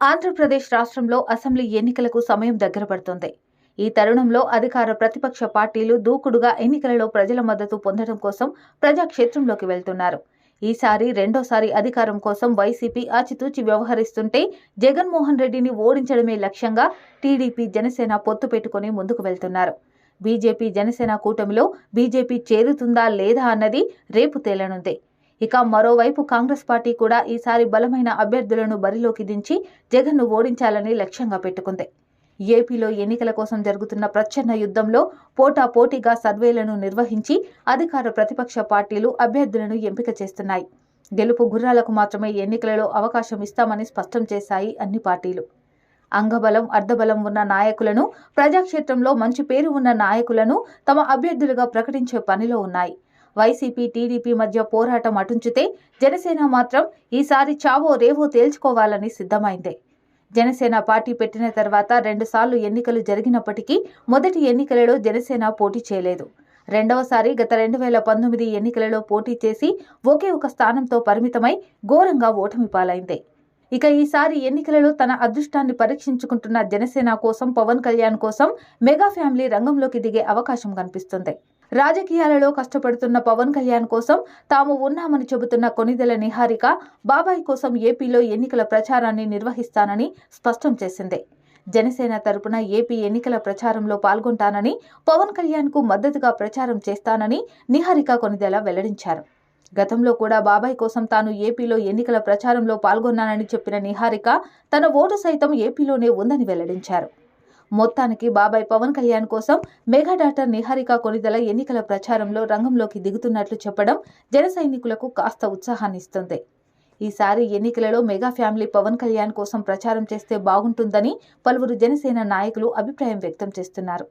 ఆంధ్రప్రదేశ్ రాష్ట్రంలో అసెంబ్లీ ఎన్నికలకు సమయం దగ్గర పడుతోంది. ఈ తరుణంలో అధికార ప్రతిపక్ష పార్టీలు దూకుడుగా ఎన్నికలలో ప్రజల మద్దతు పొందడం కోసం ప్రజాక్షేత్రంలోకి వెళ్తున్నారు. ఈసారి రెండోసారి అధికారం కోసం వైసీపీ ఆచితూచి వ్యవహరిస్తుంటే జగన్మోహన్ రెడ్డిని ఓడించడమే లక్ష్యంగా టీడీపీ జనసేన పొత్తు పెట్టుకుని ముందుకు వెళ్తున్నారు. బీజేపీ జనసేన కూటమిలో బీజేపీ చేరుతుందా లేదా అన్నది రేపు తేలనుంది. ఇక మరోవైపు కాంగ్రెస్ పార్టీ కూడా ఈసారి బలమైన అభ్యర్థులను బరిలోకి దించి జగన్ను ఓడించాలని లక్ష్యంగా పెట్టుకుంది. ఏపీలో ఎన్నికల కోసం జరుగుతున్న ప్రచ్ఛన్న యుద్ధంలో పోటా పోటీగా సర్వేలను నిర్వహించి అధికార ప్రతిపక్ష పార్టీలు అభ్యర్థులను ఎంపిక చేస్తున్నాయి. గెలుపు గుర్రాలకు మాత్రమే ఎన్నికలలో అవకాశం ఇస్తామని స్పష్టం చేశాయి అన్ని పార్టీలు. అంగబలం అర్ధబలం ఉన్న నాయకులను ప్రజాక్షేత్రంలో మంచి పేరు ఉన్న నాయకులను తమ అభ్యర్థులుగా ప్రకటించే పనిలో ఉన్నాయి. వైసీపీ టీడీపీ మధ్య పోరాటం అటుంచితే జనసేన మాత్రం ఈసారి చావో రేవో తేల్చుకోవాలని సిద్ధమైంది. జనసేన పార్టీ పెట్టిన తర్వాత రెండుసార్లు ఎన్నికలు జరిగినప్పటికీ మొదటి ఎన్నికలలో జనసేన పోటీ చేయలేదు. రెండవసారి గత రెండు వేల పంతొమ్మిది ఎన్నికలలో పోటీ చేసి ఒకే ఒక స్థానంతో పరిమితమై ఘోరంగా ఓటమి పాలైంది. ఇక ఈసారి ఎన్నికలలో తన అదృష్టాన్ని పరీక్షించుకుంటున్న జనసేన కోసం పవన్ కళ్యాణ్ కోసం మెగా ఫ్యామిలీ రంగంలోకి దిగే అవకాశం కనిపిస్తుంది. రాజకీయాలలో కష్టపడుతున్న పవన్ కళ్యాణ్ కోసం తాము ఉన్నామని చెబుతున్న కొనిదెల నిహారిక బాబాయ్ కోసం ఏపీలో ఎన్నికల ప్రచారాన్ని నిర్వహిస్తానని స్పష్టం చేసింది. జనసేన తరపున ఏపీ ఎన్నికల ప్రచారంలో పాల్గొంటానని పవన్ కళ్యాణ్కు మద్దతుగా ప్రచారం చేస్తానని నిహారిక కొనిదెల వెల్లడించారు. గతంలో కూడా బాబాయ్ కోసం తాను ఏపీలో ఎన్నికల ప్రచారంలో పాల్గొన్నానని చెప్పిన నిహారిక తన ఓటు సైతం ఏపీలోనే ఉందని వెల్లడించారు. మొత్తానికి బాబాయ్ పవన్ కళ్యాణ్ కోసం మెగా డాక్టర్ నిహారిక కొనిదల ఎన్నికల ప్రచారంలో రంగంలోకి దిగుతున్నట్లు చెప్పడం జన సైనికులకు కాస్త ఉత్సాహాన్ని ఇస్తుంది ఈసారి ఎన్నికలలో మెగా ఫ్యామిలీ పవన్ కళ్యాణ్ కోసం ప్రచారం చేస్తే బాగుంటుందని పలువురు జనసేన నాయకులు అభిప్రాయం వ్యక్తం చేస్తున్నారు.